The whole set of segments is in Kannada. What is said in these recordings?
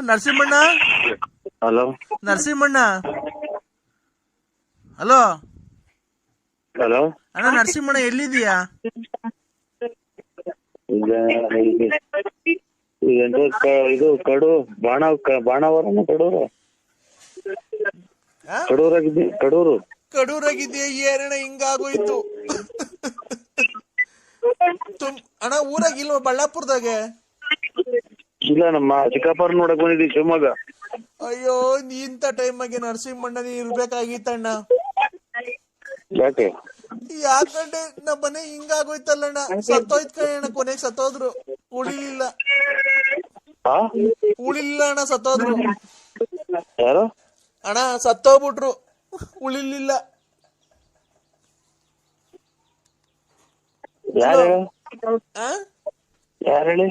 ನರಸಿಂಹಣ್ಣ? ಹಲೋ? ನರಸಿಂಹಣ್ಣ? ಹಲೋ? ಹಲೋ? ಅಣ್ಣ ನರಸಿಂಹಣ್ಣ ಎಲ್ಲಿದೀಯಾ ಈಗ ಕ- ಇದು ಕಡು ಬಾಣ ಬಾಣಾವರನ ಕಡೂರು? ಕಡೂರಾಗಿದ್ದೆ ಕಡೂರು? ಕಡೂರಾಗಿದ್ಯಾ ಏರಣ ಹಿಂಗಾಗೋಯ್ತು. ಅಣ್ಣ ಊರಾಗ ಇಲ್ವ ಬಳ್ಳಾಪುರದಾಗೆ? ಇಲ್ಲ ನಮ್ಮ ಚಿಕ್ಕಪ್ಪರ್ ನೋಡಕ್ ಬಂದಿದ್ದೀವಿ ಶಿವಮೊಗ್ಗ. ಅಯ್ಯೋ ಇಂಥ ಆಗಿ ನರಸಿಂಹಣ್ಣ ನೀ ಇರ್ಬೇಕಾಗಿತ್ತಣ್ಣ ಯಾಕೆ? ಯಾಕಂದ್ರೆ ನಮ್ಮ ಮನೆ ಹಿಂಗಾಗೋಯ್ತಲ್ಲಣ್ಣ ಸತ್ತೋಯ್ತ್ ಕಣ ಕೊನೆಗೆ ಸತ್ತೋದ್ರು. ಉಳಿಲಿಲ್ಲ. ಉಳಿಲಿಲ್ಲ ಅಣ್ಣ ಸತ್ತೋದ್ರು. ಯಾರು? ಅಣ್ಣ ಸತ್ತೋಗ್ಬಿಟ್ರು. ಉಳಿಲಿಲ್ಲ. ಯಾರು ಹೇಳು? ಆ? ಯಾರು ಹೇಳಿ?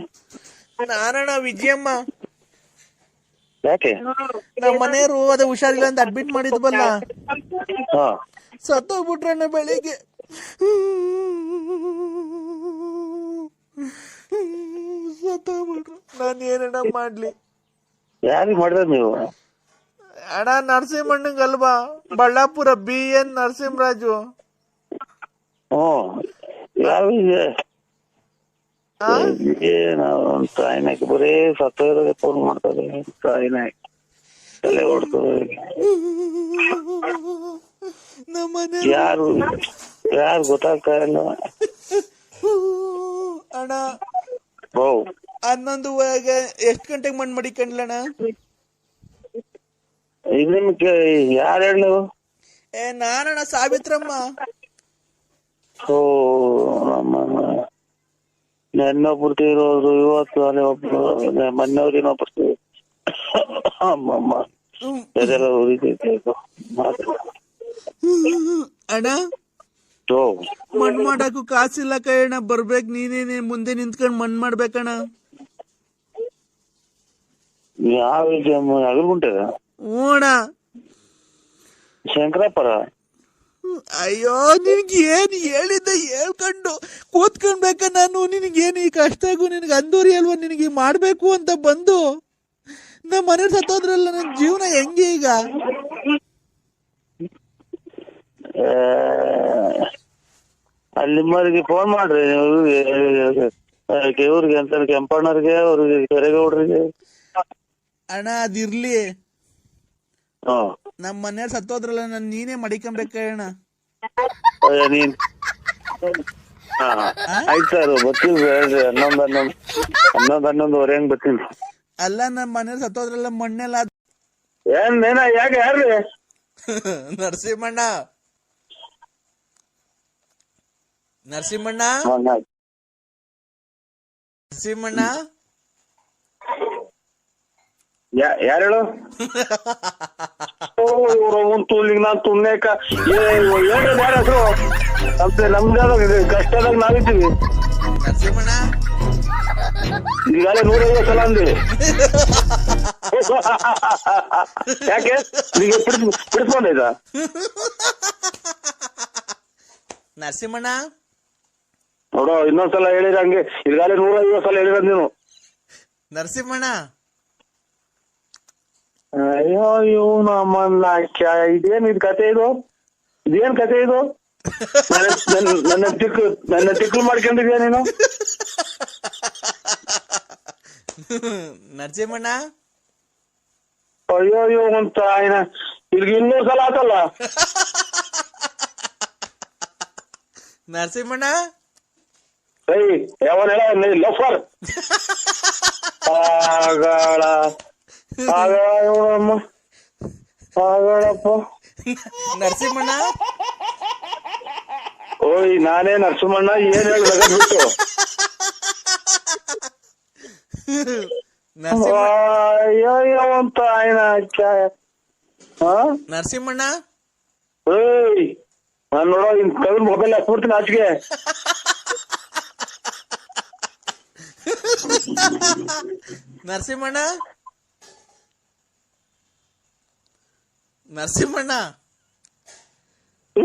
ನಾನಣ್ಣ ವಿಜಯಮ್ಮ. ಯಾಕೆ? ನಮ್ಮ ಮನೆಯವರು ಅದೇ ಹುಷಾರಿಲ್ಲ ಅಂತ ಅಡ್ಮಿಟ್ ಮಾಡಿದ್ವಲ್ಲ? ಹಾ. ಸತ್ತೋಗ್ಬಿಟ್ರಣ್ಣ ಬೆಳಿಗ್ಗೆ. ಸತ್ತೋಗ್ಬಿಟ್ರು. ನಾನು ಏನಣ್ಣ ಮಾಡ್ಲಿ. ಯಾರಿಗೆ ಮಾಡಿದ್ರೆ ನೀವು? ಅಣ್ಣ ನರಸಿಂಹಣ್ಣಂಗಲ್ವಾ ಬಳ್ಳಾಪುರ ಬಿ ಎನ್ ನರಸಿಂಹರಾಜು. ಹ್ಮ್. ಯಾರು ಆ? ನಾವು ತಾಯಿನಾಕಿ ಬರೀ ಸತ್ತೋದ್ರೆ ಫೋನ್ ಮಾಡ್ತಾರೆ ತಾಯಿನಾಕಿ ತಲೆ ಮನೆ ಯಾರು? ಯಾರು ಗೊತ್ತಾಗ್ತಾ ಇಲ್ಲ. ಅಣ್ಣ. ಓ ಹನ್ನೊಂದು ಎಷ್ಟು ಗಂಟೆಗೆ ಮಣ್ಣು ಮಡಿಕೊಂಡ್ಲಣ್ಣ ಇದು ನಿಮ್ಗೆ ಯಾರು ಹೇಳು ಏ ನಾನಣ್ಣ ಸಾವಿತ್ರಮ್ಮ. ಓ ನಮ್ಮ ನೆನ್ನೊಬ್ರು ತೀರೋದ್ರು ಇವತ್ತು ಅಲ್ಲಿ ಒಬ್ರು ಮೊನ್ನೆವ್ರು ಇನ್ನೊಬ್ರು ಅಮ್ಮಮ್ಮ ಹ್ಮ್. ಎದೆಲ್ಲ ಉರಿತೈತೆ ಮಾತು ಅಣ್ಣ ಓ ಮಣ್ಣು ಮಾಡಕ್ಕೂ ಕಾಸಿಲ್ಲ ಕೈಯಣ್ಣ ಬರ್ಬೇಕು ನೀನೇನೆ ಮುಂದೆ ನಿಂತ್ಕೊಂಡು ಮಣ್ಣು ಮಾಡ್ಬೇಕಣ್ಣ ಯಾವ ಅಗಲ್ಗುಂಟದ ಹ್ಞೂ ಅಣ್ಣ ಶಂಕರಪ್ಪರ ಅಯ್ಯೋ ನಿನ್ಗೆ ಏನ್ ಹೇಳಿದ್ದ ಹೇಳ್ಕೊಂಡು ಕೂತ್ಕೊಂಡ್ಬೇಕ ನಾನು? ನಿನಗೇನು ಈ ಕಷ್ಟಗೂ ನಿನಗೆ ಅಂದೂರಿ ಅಲ್ವಾ ನಿನಗೆ ಮಾಡ್ಬೇಕು ಅಂತ ಬಂದು? ನಮ್ಮ ಮನೇಲಿ ಸತ್ತೋದ್ರಲ್ಲ ನನ್ನ ಜೀವನ ಹೆಂಗೆ ಈಗ? ಆ, ಅಲ್ಲಿ ನಿಮ್ಮವ್ರಿಗೆ ಫೋನ್ ಮಾಡ್ರಿ ಇವ್ರಿಗೆ ಅಂತ ಕೆಂಪಣ್ಣವ್ರಿಗೆ ಅವ್ರಿಗೆ ಕೆರೆಗೌಡ್ರಿಗೆ. ಅಣ್ಣ ಅದಿರ್ಲಿ. ನಮ್ಮ ಮನೆಯವ್ರು ಸತ್ತೋದ್ರಲ್ಲ ನನ್ ನೀನೇ ಮಡಿಕೊಂಬೇಕಣ್ಣ ಅಣ್ಣ. ನೀನ್ ಆಯ್ತು ಸರ್ ಬರ್ತೀನಿ ಹೇಳ್ರಿ. ಹನ್ನೊಂದು ಹನ್ನೊಂದು ಹನ್ನೊಂದು ಹನ್ನೊಂದುವರೆ ಹಂಗ್ ಬರ್ತೀನಿ. ಅಲ್ಲ ನಮ್ ಮನೆಯವ್ರ ಸತ್ತೋದ್ರಲ್ಲ ಮಣ್ಣೆಲ್ಲ ಏನ್ ಏನ ಯಾಕೆ ಯಾರ್ರಿ? ನರಸಿಂಹಣ್ಣ. ನರಸಿಂಹಣ್ಣ. ನರಸಿಂಹಣ್ಣ. ಯಾ- ಯಾರ್ ಹೇಳು? ಓ ಇವ್ರು ಅವ್ನ್ ತೂಲಿಗ್ ನಾನ್ ತುಮ್ನೇಕ ಏ ಹೇಳ್ರಿ ಯಾರ ಹೆಸರು ನಮ್ದು ಕಷ್ಟದಾಗ ನಾವಿದ್ದೀವಿ. ನರಸಿಂಹಣ್ಣ ಈಗಾಗಲೇ ನೂರೈವತ್ತು ಸಲ ಅಂದಿ. ಯಾಕೆ? ಈಗ ಬಿಡಿಸ್ ಬಿಡಿಸ್ಕೊಂಡೈತ ನರಸಿಂಹಣ್ಣ? ನೋಡೋ ಇನ್ನೊಂದ್ಸಲ ಹೇಳಿರ ಹಂಗೆ. ಈಗಾಗಲೇ ನೂರೈವತ್ತು ಸಲ ಹೇಳಿರ ನೀನು. ನರಸಿಂಹಣ್ಣ? ಅಯ್ಯೋ ಇವನು ಅಮ್ಮನ್ನ ಇದೇನ್ ಇದು ಕತೆ ಇದು? ಇದೇನ್ ಕತೆ ಇದು? ನನ್ನ ತಿಕ್ಕು ನನ್ನ ತಿಕ್ಕು ಮಾಡ್ಕೊಂಡಿದ್ಯಾ ನೀನು? ನರಸಿಂಹಣ್ಣ? ಅಯ್ಯೋ ಅಯ್ಯೋ ಅಂತ ಇಲ್ಲಿಗೆ ಇನ್ನೂರು ಸಲ ಆತಲ್ಲ? ನರಸಿಂಹಣ್ಣ? ಏಯ್ ಯಾವನ್ ಹೇಳ? ಲಫರ್. ಆಗಳ ನರಸಿಂಹಣ್ಣ? ಓಯ್ ನಾನೇ ನರಸಿಂಹಣ್ಣ ಏನ್ ಹೇಳ್ಬೇಕು ಅಂತ ಆಯ್ನ ಹಾ ನರಸಿಂಹಣ್ಣ? ಏಯ್ ನಾನ್ ನೋಡೋ ಇನ್ ಕವಿನ ಮೊಬೈಲ್ ಹಾಕ್ಬಿಡ್ತೀನಿ ಆಚೆಗೆ ನರಸಿಂಹಣ್ಣ? ನರಸಿಂಹಣ್ಣ.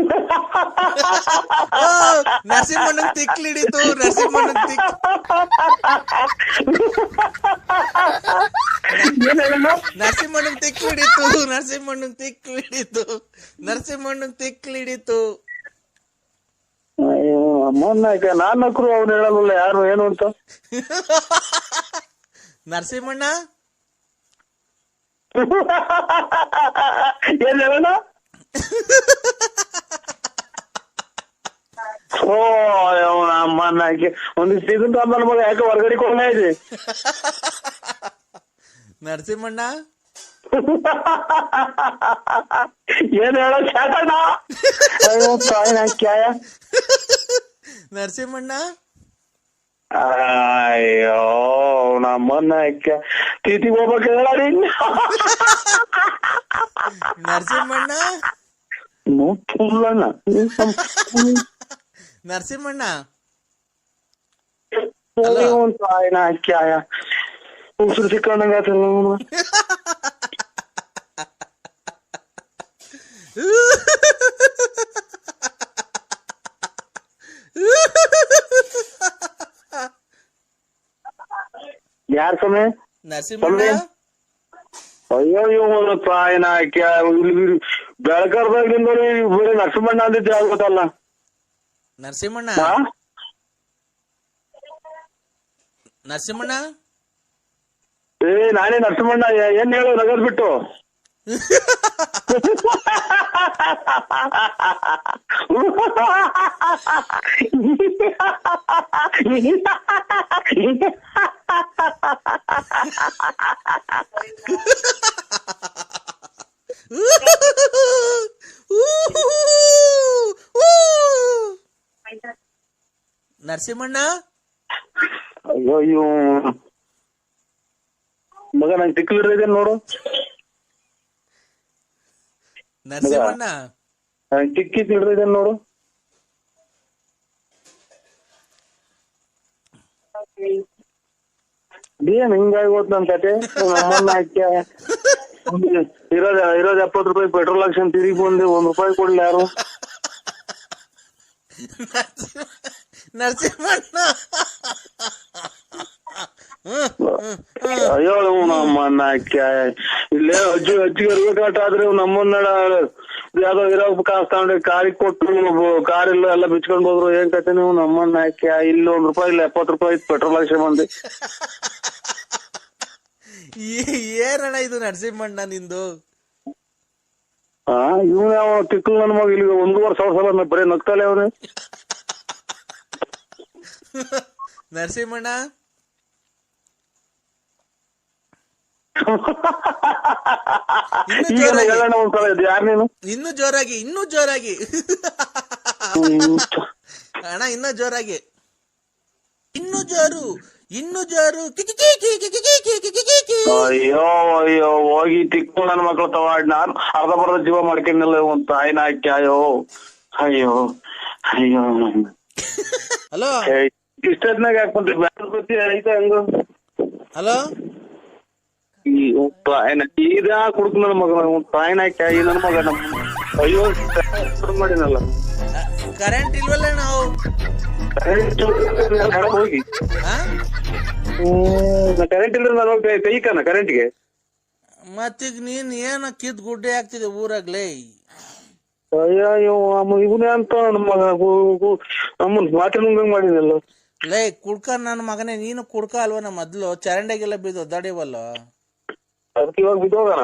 ನರಸಿಂಹಣ್ಣನ್ ತಿಕ್ಲಿಡಿತು ನರಸಿಂಹಣ್ಣನ್ ತಿಕ್ ನರಸಿಂಹಣ್ಣನ್ ತಿಕ್ಲಿಡಿತು ನರಸಿಂಹಣ್ಣನ್ ತಿಕ್ಲಿಡಿತು ನರಸಿಂಹಣ್ಣನ್ ತಿಕ್ಲಿಡಿತು ಅಯ್ಯೋ ಅಮ್ಮನ್ನ ಯಾಕೆ ನಾನ್ ನಕ್ರು ಅವ್ನು ಹೇಳಲ್ಲ ಯಾರು ಏನು ಅಂತ? ನರಸಿಂಹಣ್ಣ. ಏನ್ ಹೇಳೋಣ? ಓ ಅವನ ಅಮ್ಮನ್ನ ಯಾಕೆ ಒಂದಿಷ್ಟು ಇದನ್ನ ತಮ್ಮನ ಮಗ ಯಾಕೆ ಹೊರಗಡೆ ಕೊಂಡ ಇದೆ? ನರಸಿಂಹಣ್ಣ? ಏನ್ ಹೇಳೋ ಶಾಟಣ್ಣ ಅಯ್ಯೋ ಕ್ಯಾಯ ನರಸಿಂಹಣ್ಣ? ಅಯ್ಯೋ ನಮ್ಮನ್ನ ಯಾಕೆ ತೀತಿಗೆ ಹೋಗ್ಬೇಕು ಹೇಳಡಿ ನರಸಿಂಹಣ್ಣ? ನೋಡ್ತಿಲ್ಲಣ್ಣ ನರಸಿಂಹಣ್ಣ ತಾಯಿನ ಕ್ಯಾಯ ಉಸಿರು ಸಿಕ್ಕಂಡಂಗ ಆತಲ್ಲ ಅವ್ನು. ಯಾರ್ ಸಮಯ ನರಸಿಂಹಣ್ಣ? ಅಯ್ಯೋ ಇವನು ತಾಯಿನ ಬೆಳಕರ್ದಾಗಿಂದ ಬರೀ ನರಸಿಂಹಣ್ಣ ಅಂದಿದ್ದೆ ಗೊತ್ತಲ್ಲ? ನರಸಿಂಹಣ್ಣ? ನರಸಿಂಹಣ್ಣ? ಏ ನಾನೇ ನರಸಿಂಹಣ್ಣ ಏನ್ ಹೇಳು ನಗರ್ ಬಿಟ್ಟು? ನರಸಿಂಹಣ್ಣ? ಅಯ್ಯೋ ಮಗ ನಂಗೆ ತಿಕ್ಲಿಡ್ರಿದೆ ನೋಡು. ನರಸಿಂಹಣ್ಣ ನಂಗೆ ತಿಕ್ಕಿ ತಿಳಿದಿದೆ ನೋಡು ಏನ್ ಹಿಂಗಾಗಿ ಹೋತ್ ನನ್ ಕತೆ ನಮ್ಮನ್ನ ಹಾಕ್ಯ ಇರೋದ್ ಇರೋದ್ ಎಪ್ಪತ್ತು ರೂಪಾಯಿ ಪೆಟ್ರೋಲ್ ಹಾಕ್ಸ್ಕೊಂಡ್ ತಿರುಗಿ ಬಂದೆ ಒಂದ್ ರೂಪಾಯಿ ಕೊಡ್ಲಿ ಯಾರು ನರಸಿಂಹಣ್ಣ ಅಯ್ಯೋ ನಮ್ಮನ್ನ ಇಲ್ಲೇ ಅಜ್ಜಿ ಅಜ್ಜಿಗೆ ಇರ್ಬೇಕಾಟ ಆದ್ರೆ ಇವ್ನು ನಮ್ಮನ್ನ ಯಾವ್ದೋ ಇರೋ ಕಾಸ್ ತಗೊಂಡು ಕಾರಿಗೆ ಕೊಟ್ಟು ಕಾರ್ ಇಲ್ಲ ಎಲ್ಲ ಬಿಚ್ಕೊಂಡ್ ಹೋದ್ರು. ಏನ್ ಕತೆ ನೀವು? ನಮ್ಮನ್ನ ಹಾಕ್ಯ ಇಲ್ಲಿ ಒಂದ್ ರೂಪಾಯಿ ಇಲ್ಲ ಎಪ್ಪತ್ ರೂಪಾಯಿ ಪೆಟ್ರೋಲ್ ಹಾಕ್ಸ್ಕೊಂಡ್ ಬಂದಿ. ಏನಣ್ಣ ಇದು ನರಸಿಂಹಣ್ಣ ನಿಂದು? ಇವ್ನು ಯಾವ ತಿಕ್ಕಲು ನನ್ ಮಗ ಇಲ್ಲಿ ಒಂದೂವರೆ ಸಾವಿರ ಸಲ ಬರೀ ನಗ್ತಾಳೆ ಅವನು. ನರಸಿಂಹಣ್ಣ ಈಗ ಹೇಳೋಣ ಒಂದ್ಸಲ ಇದು ಯಾರು ನೀನು ಇನ್ನು ಜೋರಾಗಿ ಇನ್ನು ಜೋರಾಗಿ. ಅಣ್ಣ ಇನ್ನ ಜೋರಾಗಿ ಇನ್ನು ಜೋರು ಇನ್ನು ಜೋರು. ಅಯ್ಯೋ ಅಯ್ಯೋ ಹೋಗಿ ತಿಕ್ಕು ನನ್ನ ಮಕ್ಳು ತವಾಡ್ ನಾನು ಅರ್ಧ ಬರ್ಧ ಜೀವ ಮಾಡ್ಕೊಂಡಿಲ್ಲ ಒಂದ್ ತಾಯಿನ ಹಾಕಿ ಅಯ್ಯೋ ಅಯ್ಯೋ ಅಯ್ಯೋ ಹಲೋ ಇಷ್ಟೊತ್ನಾಗ ಬ್ಯಾಡ ಗೊತ್ತಿ ಐತೆ ಹಂಗು ಹಲೋ ಈ ತಾಯಿನ ಈಗ ಕುಡ್ಕ ನನ್ನ ಮಗ ತಾಯಿನ ಹಾಕಿ ನನ್ನ ಮಗ ನಮ್ಮ ಅಯ್ಯೋ ಮಾಡಿನಲ್ಲ ಕರೆಂಟ್ ಇಲ್ವಲ್ಲ ನಾವು? ಕರೆಂಟ್ ಹೋಗಿ? ಕರೆಂಟ್ ಇಲ್ಲದ್ರೆ ನಾನು ಹೋಗಿ ಕೈಕನ ಕರೆಂಟ್ಗೆ ಮತ್ತೀಗ ನೀನ್ ಏನ ಕಿದ್ ಗುಡ್ಡೆ ಆಗ್ತಿದೆ ಊರಾಗ್ಲೇ? ಅಯ್ಯೋ ಇವನೇ ಅಂತ ನಮ್ಮ ಮಗ. ನಮ್ಮನ್ ಮಾತ್ರ ನುಂಗಂಗ್ ಮಾಡಿದಲ್ಲ ಲೇ ಕುಡ್ಕ ನನ್ನ ಮಗನೇ ನೀನು ಕುಡ್ಕ ನಮ್ಮ ಮೊದ್ಲು? ಚರಂಡಿಗೆಲ್ಲ ಬಿದ್ದು ಒದ್ದಾಡಿವಲ್ಲ? ಅದಕ್ಕೆ ಇವಾಗ ಬಿದ್ದೋಗಣ?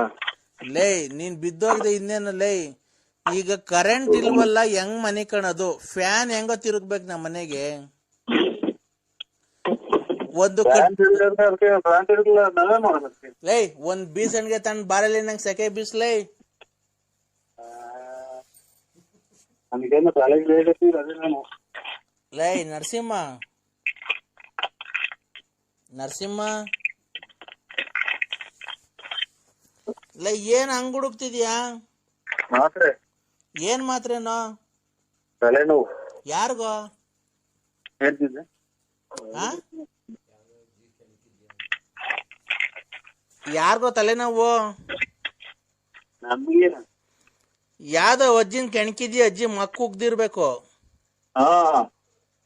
ಲೇ ನೀನ್ ಬಿದ್ದೋಗಿದೆ ಇನ್ನೇನು ಲೇ? ಈಗ ಕರೆಂಟ್ ಇಲ್ವಲ್ಲ ಹೆಂಗ್ ಮನೆ ಕಣದು? ಫ್ಯಾನ್ ಹೆಂಗ ತಿರುಗ್ಬೇಕು ನಮ್ಮ ಮನೆಗೆ? ಒಂದು ಲೈ ಒಂದ್ ಬೀಸಣ್ಗೆ ತನ್ನ ಬಾರಲ್ಲಿ ನಂಗೆ ಸೆಕೆ ಬೀಸ್ಲೇ ಲೇ ನರಸಿಂಹ. ನರಸಿಂಹ? ಲೇ ಏನ್ ಹಂಗ್ ಹುಡುಕ್ತಿದ್ಯಾ? ಮಾತ್ರೆ. ಏನ್ ಮಾತ್ರೇನೋ? ತಲೆನೋವು. ಯಾರ್ಗೋ? ಹೇಳ್ತಿದ್ದೆ. ಆ? ಯಾರಿಗೋ ತಲೆನೋವು? ನಮ್ಗೆ. ಯಾವ್ದೋ ಅಜ್ಜಿನ ಕೆಣಕಿದ್ಯ? ಅಜ್ಜಿ ಮಕ್ಕ ಉಗ್ದಿರ್ಬೇಕು. ಹಾ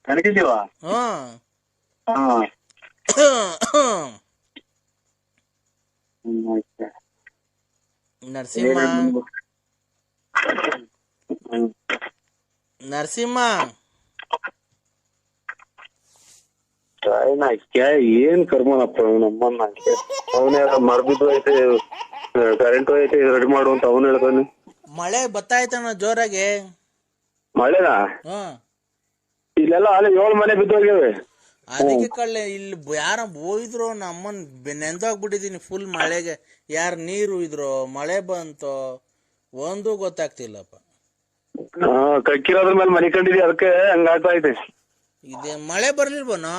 ಕಣಕಿದ್ದೀವ? ಹ್ಮ್ ಹಾ ನರಸಿಂಹ ನರಸಿಂಹ ಕ್ಯಾ ಏನ್ ಕರ್ಮನಪ್ಪ ನಮ್ಮನ್ನ ಅವನೇ ಮರ್ಬಿದ್ದು ಐತೆ ಕರೆಂಟ್ ಐತೆ ರೆಡಿ ಮಾಡು ಅಂತ ಅವನು ಹೇಳ್ತಾನೆ ಮಳೆ ಬತ್ತಾಯ್ತಣ್ಣ ಜೋರಾಗಿ. ಮಳೆನಾ? ಹ್ಮ್ ಇಲ್ಲೆಲ್ಲ ಅಲ್ಲಿ ಏಳು ಮನೆ ಬಿದ್ದೋಗ್ಯವೆ. ಅದಕ್ಕೆ ಕಳ್ಳೆ ಇಲ್ಲಿ ಯಾರ ಹೋಯ್ದ್ರು ನಮ್ಮನ್ ನೆಂದೋಗ್ಬಿಟ್ಟಿದೀನಿ ಫುಲ್ ಮಳೆಗೆ. ಯಾರ ನೀರು ಇದ್ರು ಮಳೆ ಬಂತು ಒಂದು ಗೊತ್ತಾಗ್ತಿಲ್ಲಪ್ಪ. ಕಕ್ಕಿರೋದ್ರ ಮೇಲೆ ಮನೆ ಅದಕ್ಕೆ ಹಂಗಾಗ್ತಾ ಐತೆ ಇದೇ. ಮಳೆ ಬರ್ಲಿಲ್ವನೋ?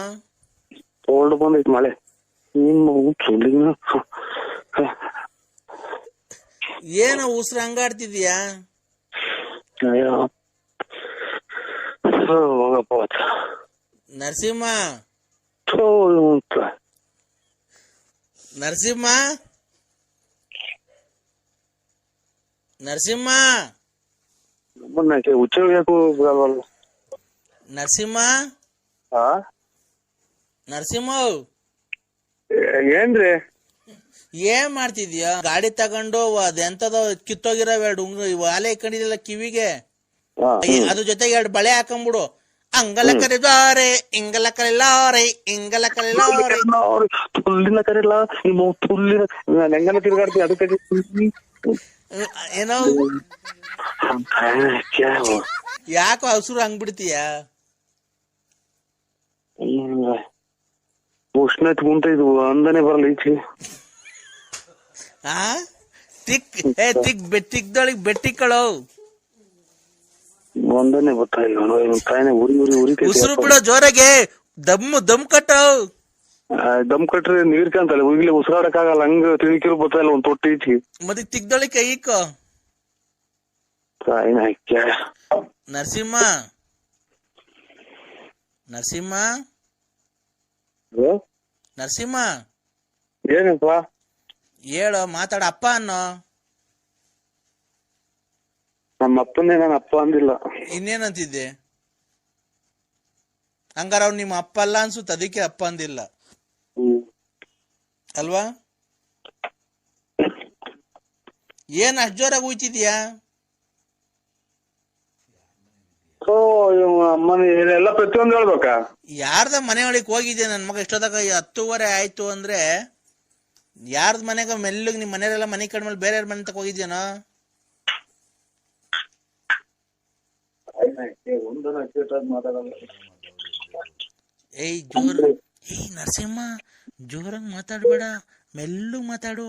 ತೋಲ್ಡ್ ಬಂದೈತಿ ಮಳೆ. ನಿಮ್ಮ ಸುಳ್ಳಿನ ಏನೋ ಉಸ್ರು ಹಂಗಾಡ್ತಿದ್ಯಾ? ಹೋಗಪ್ಪ. ನರಸಿಂಹ. ನರಸಿಂಹ. ನರಸಿಂಹ. ನಮ್ಮನ್ನ ಯಾಕೆ ಹುಚ್ಚ ಯಾಕೋ ಬರಲ್ವಲ್ಲ? ನರಸಿಂಹ? ನರಸಿಂಹ ಏನ್ರಿ? ಏನ್ ಮಾಡ್ತಿದ್ಯಾ? ಗಾಡಿ ತಗೊಂಡು ಅದೆಂತದ ಕಿತ್ತೋಗಿರೋ ಎರಡು ಉಂಗ್ರ ವಾಲೆ ಇಟ್ಕೊಂಡಿದ್ಯಲ್ಲ ಕಿವಿಗೆ. ಹಾ, ಏ, ಅದ್ರ ಜೊತೆಗೆ ಎರಡು ಬಳೆ ಹಾಕೊಂಬಿಡು. ಅಂಗಲ ಕರೆದಾರೆ ಇಂಗಲ ಕರೆಲಾರೆ ಇಂಗಲ ಕರೆಲಾರೆ ತುಲ್ಲಿನ ಕರಿಲ್ಲ ನಿಮ್ಮ ತುಲ್ಲಿನ ನೆಂಗನ ತಿರುಗಾಡ್ತಿ ಅದಕ್ಕೆ ಏನೋ? ಯಾಕೋ ಹಸುರು ಹಂಗ್ಬಿಡ್ತೀಯ? ಉಷ್ಣತೆ ಕುಂತ ಇದು ಅಂದನೆ ಬರಲ್ಲ ಈಚೆ. ಆ? ತಿಕ್ ಏ ತಿಕ್ ಬೆ ತಿಕ್ದೊಳಗ್ ಬೆಟ್ಟಿಕ್ಕಳು. ಒಂದನೆ ಬರ್ತಾ ಉರಿ ತಾಯಿನೇ ಉರಿ ಉರಿ ಉಸಿರು ಬಿಡೋ ಜೋರಾಗೆ. ದಮ್ಮು ದಮ್ ಕಟ್ಟ. ದಮ್ ಕಟ್ರೆ ನೀರ್ ಕಾಂತಲ್ಲ ಈಗಲೇ ಉಸಿರಾಡಕ್ ಆಗಲ್ಲ ಹಂಗ ತಿಳಿಕಿರು ಬತ್ತಲ್ಲ ಒಂದ್ ತೊಟ್ಟಿ ಈಚೆ ಮತ್ತೆ ತಿಗ್ದಳಿ ಕೈಕ ತಾಯಿನ ನರಸಿಂಹ. ನರಸಿಂಹ. ನರಸಿಂಹ. ಏನಪ್ಪ? ಹೇಳ ಮಾತಾಡ. ಅಪ್ಪ ಅನ್ನೋ. ನಮ್ಮ ಅಪ್ಪನೇ ನಾನು ಅಪ್ಪ ಅಂದಿಲ್ಲ. ಇನ್ನೇನಂತಿದ್ದೆ? ಹಂಗಾರ ಅವ್ನು ನಿಮ್ಮ ಅಪ್ಪ ಅಲ್ಲ ಅನ್ಸುತ್ತೆ ಅದಕ್ಕೆ ಅಪ್ಪ ಅಂದಿಲ್ಲ. ಅಲ್ವಾ? ಏನ್ ಅಷ್ಟ್ ಜೋರಾಗಿ ಎಲ್ಲ ಪ್ರತಿಯೊಂದು ಹೇಳ್ಬೇಕಾ? ಯಾರ್ದ ಮನೆ ಒಳಗೆ ಹೋಗಿದ್ದೆ ನನ್ ಮಗ? ಎಷ್ಟೊತ್ತಾಗ ಹತ್ತುವರೆ ಆಯ್ತು ಅಂದ್ರೆ ಯಾರ್ದ ಮನೆಗ ಮೆಲ್ಲಗ್ ನಿಮ್ ಮನೆಯಲ್ಲ ಮನೆ ಕಡ್ಮೇಲೆ ಬೇರೆ ಮನೆ ತಕ ಹೋಗಿದ್ಯಾನೋ? ಏಯ್ ಜೋರ್ ಏಯ್ ನರಸಿಂಹ ಜೋರಂಗ್ ಮಾತಾಡ್ಬೇಡ ಮೆಲ್ಲು ಮಾತಾಡು.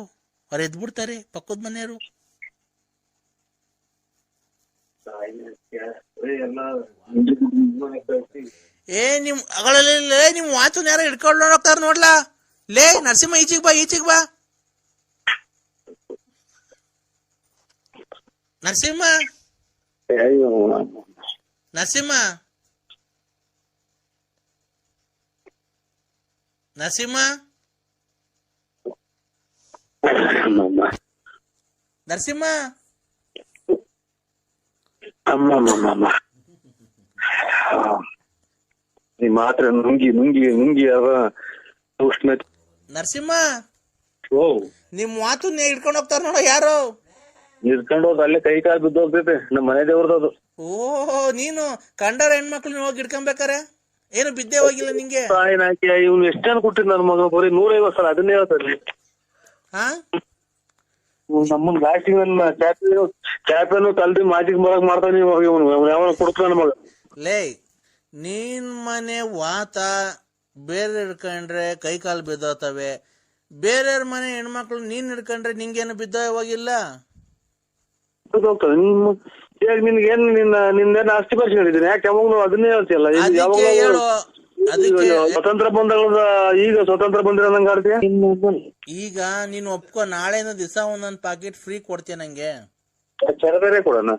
ಅವ್ರು ಎದ್ಬಿಡ್ತಾರೆ ಪಕ್ಕದ ಮನೆಯವರು. ಏ ನಿಮ್ ಅಗಳಲ್ಲೇ ನಿಮ್ ವಾಚನ್ ಯಾರೋ ಹಿಡ್ಕೊಂಡು ಹೋಗ್ತಾರ ನೋಡ್ಲಾ? ಲೇ ನರಸಿಂಹ ಈಚಿಗ್ ಬಾ ಈಚಿಗ್ ಬಾ. ನರಸಿಂಹ? ಅಯ್ಯೋ ನರಸಿಂಹ ನರಸಿಂಹ ನರಸಿಂಹ ಅಮ್ಮಮ್ಮಮ್ಮ ಈ ಮಾತ್ರ ನುಂಗಿ ನುಂಗಿ ನುಂಗಿ ಅವ ಉಷ್ಣ ನರಸಿಂಹ ಓ ನಿಮ್ ಮಾತು ಹಿಡ್ಕೊಂಡು ಹೋಗ್ತಾರ ನೋಡ ಯಾರು. ಇರ್ಕೊಂಡು ಹೋದ್ ಅಲ್ಲೇ ಕೈ ಕಾಲು ಬಿದ್ದು ಹೋಗ್ತೈತೆ ನಮ್ಮ ಮನೆ ದೇವ್ರದ್ದು. ಓಹೋ ನೀನು ಕಂಡರ ಹೆಣ್ಮಕ್ಳು ಹೋಗಿ ಇಡ್ಕೊಂಬೇಕಾರೆ ಏನು ಬಿದ್ದೆ ಹೋಗಿಲ್ಲ ನಿಂಗೆ? ತಾಯಿನ ಹಾಕಿ ಇವ್ನು ಎಷ್ಟು ಜನ ಕೊಟ್ಟಿದ್ ನನ್ನ ಮಗ ಬರೀ ನೂರೈವತ್ತು ಸಲ ಅದನ್ನೇ ಹೇಳ್ತಾರೆ. ಹಾ? ನಮ್ಮನ್ ಲಾಸ್ಟಿಗೆ ನನ್ನ ಚಾಪಿ ಚಾಪೆನು ತಲ್ದಿ ಮಾಜಿಗೆ ಬರಕ್ ಮಾಡ್ತಾನೆ ಇವಾಗ ಇವನು. ಯಾವನ ಕೊಡ್ತಾನ ನನ್ನ ಮಗ. ಲೇ ನಿನ್ ಮನೆ ವಾತ ಬೇರೆ ಹಿಡ್ಕೊಂಡ್ರೆ ಕೈ ಕಾಲು ಬಿದ್ದೋತವೆ ಬೇರೆಯವ್ರ ಮನೆ ಹೆಣ್ಮಕ್ಳು ನೀನ್ ಹಿಡ್ಕೊಂಡ್ರೆ ನಿಂಗೇನು ಬಿದ್ದ ಹೋಗ್ತದೆ ನಿಮ್ಮ ಈಗ ನಿನ್ಗೆ ಏನ್ ನಿನ್ನ ನಿನ್ನೇನು ಆಸ್ತಿ ಬರ್ಸ್ಕೊಂಡಿದ್ದೀನಿ ಯಾಕೆ ಯಾವಾಗಲೂ ಅದನ್ನೇ ಹೇಳ್ತಿಯಲ್ಲ? ಇದು ಅದಕ್ಕೆ ಯಾವಾಗ್ಲೂ ಹೇಳು ಅದಕ್ಕೆ ಸ್ವತಂತ್ರ ಬಂದಾಗ ಈಗ ಸ್ವತಂತ್ರ ಬಂದಿರೋ ನಂಗೆ ಆಡ್ತೀಯ ಈಗ ನೀನು ಒಪ್ಕೊ ನಾಳೆನ ದಿವಸ ಒಂದೊಂದ್ ಪಾಕೆಟ್ ಫ್ರೀ ಕೊಡ್ತೀಯ ನಂಗೆ? ಚರದರೆ ಕೊಡೋಣ.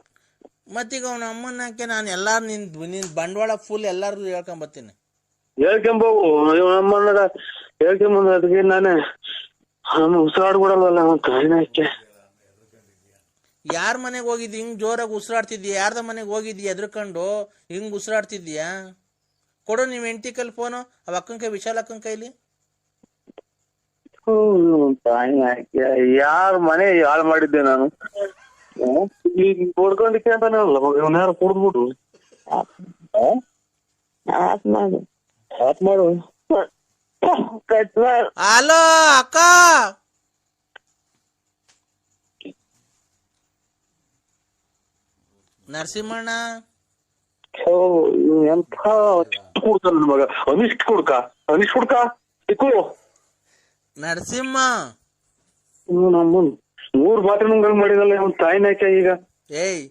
ಮತ್ತೀಗ ಅವನ ಹಾಕಿ ನಾನು ಎಲ್ಲಾರು ನಿನ್ ನಿನ್ ಬಂಡವಾಳ ಫುಲ್ ಎಲ್ಲಾರು ಹೇಳ್ಕೊಂಡ್ ಬರ್ತೀನಿ ಹೇಳ್ಕೊಂಬೋಗು ಇವ ನಮ್ಮನ್ನ ಹೇಳ್ಕೊಂಬಂದ್ರೆ ಅದಕ್ಕೆ ನಾನೇ ನಾನು ಉಸಿರಾಡ್ ಕೊಡಲ್ವಲ್ಲ ಅವನ್ ತಾಯಿನ ಹಾಕಿ ಯಾರ ಮನೆಗೆ ಹೋಗಿದ್ದಿ? ಹಿಂಗ್ ಜೋರಾಗಿ ಉಸಿರಾಡ್ತಿದ್ಯಾ ಯಾರ್ದ ಮನೆಗೆ ಹೋಗಿದ್ಯಾ ಎದ್ರಕೊಂಡು? ಹಿಂಗ್ ಉಸಿರಾಡ್ತಿದ್ಯಾ? ಕೊಡು ನೀವು ಹೆಂಡತಿ ಕೈಲಿ ಫೋನು ಅವ ಅಕ್ಕನ ಕೈ ವಿಶಾಲ ಅಕ್ಕನ ಕೈಲಿ. ಯಾರ ಮನೆ ಯಾಳ್ ಮಾಡಿದ್ದೆ ನಾನು? ಹೊಡ್ಕೊಂಡಿಕ್ಕೆ ಅಂತಾನಲ್ಲ ಅಲ್ಲ ಇವನ್ ಯಾರು ಆತ್ ಮಾಡು. ಆತ್ ಮಾಡು. ಕಟ್ ಮಾಡು. ಹಲೋ ಅಕ್ಕ! ನರಸಿಂಹಣ್ಣ? ಓ ಎಂಥ ಕುಡ್ಕ ನನ್ ಮಗ. ಅನಿಷ್ಟ್ ಕುಡ್ಕ. ಅನಿಷ್ಟ್ ಕುಡ್ಕ? ಇಕ್ಕು. ನರಸಿಂಹ? ಇವ್ನು ನಮ್ಮನ್ ಮೂರ್ ಬಾತ್ರೂಮ್ಗಳು ಮಾಡಿದಲ್ಲ ತಾಯಿ ತಾಯಿನಾಕೆ ಈಗ. ಏಯ್